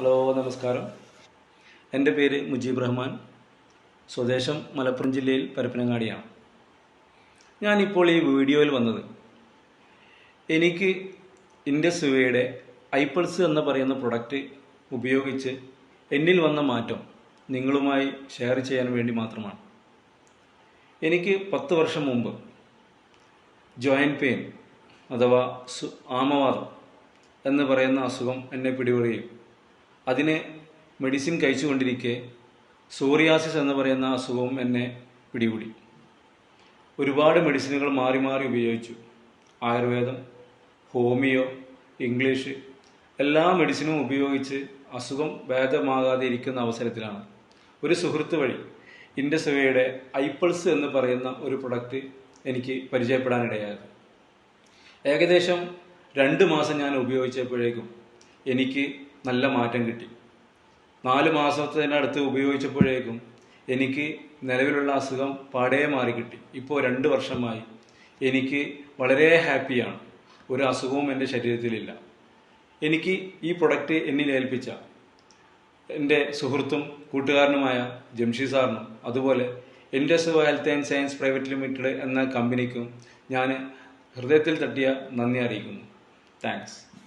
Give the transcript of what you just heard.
Hello നമസ്കാരം. എന്റെ പേര് മുജീബ് റഹ്മാൻ. സ്വദേശം മലപ്പുറം ജില്ലയിൽ പരപ്പനങ്ങാടിയാണ്. ഞാനിപ്പോൾ ഈ വീഡിയോയിൽ വന്നത് എനിക്ക് ഇൻഡസ്വിവയുടെ ഐപ്പിൾസ് എന്ന് പറയുന്ന പ്രൊഡക്റ്റ് ഉപയോഗിച്ച് എന്നിൽ വന്ന മാറ്റം നിങ്ങളുമായി ഷെയർ ചെയ്യാൻ വേണ്ടി മാത്രമാണ്. എനിക്ക് പത്ത് വർഷം മുമ്പ് ജോയിന്റ് പെയിൻ അഥവാ ആമവാദം എന്ന് പറയുന്ന അസുഖം എന്നെ പിടികൂടുകയും അതിന് മെഡിസിൻ കഴിച്ചുകൊണ്ടിരിക്കെ സോറിയാസിസ് എന്ന് പറയുന്ന അസുഖവും എന്നെ പിടികൂടി. ഒരുപാട് മെഡിസിനുകൾ മാറി മാറി ഉപയോഗിച്ചു. ആയുർവേദം ഹോമിയോ ഇംഗ്ലീഷ് എല്ലാ മെഡിസിനും ഉപയോഗിച്ച് അസുഖം ഭേദമാകാതെ ഇരിക്കുന്ന അവസരത്തിലാണ്. ഒരു സുഹൃത്ത് വഴി ഇൻഡസ്വയുടെ ഐപ്പിൾസ് എന്ന് പറയുന്ന ഒരു പ്രൊഡക്റ്റ് എനിക്ക് പരിചയപ്പെടാനിടയായത്. ഏകദേശം രണ്ട് മാസം ഞാൻ ഉപയോഗിച്ചപ്പോഴേക്കും എനിക്ക് നല്ല മാറ്റം കിട്ടി. നാല് മാസത്തിനടുത്ത് ഉപയോഗിച്ചപ്പോഴേക്കും എനിക്ക് നിലവിലുള്ള അസുഖം പാടേ മാറി കിട്ടി. ഇപ്പോൾ രണ്ട് വർഷമായി എനിക്ക് വളരെ ഹാപ്പിയാണ്. ഒരു അസുഖവും എന്റെ ശരീരത്തിലില്ല. എനിക്ക് ഈ പ്രൊഡക്റ്റ് എന്നിൽ ഏൽപ്പിച്ച എന്റെ സുഹൃത്തും കൂട്ടുകാരനുമായ ജംഷി സാറിനും അതുപോലെ Indus health and science private limited എന്ന കമ്പനിക്കും ഞാൻ ഹൃദയത്തിൽ തട്ടിയ നന്ദി അറിയിക്കുന്നു. താങ്ക്സ്.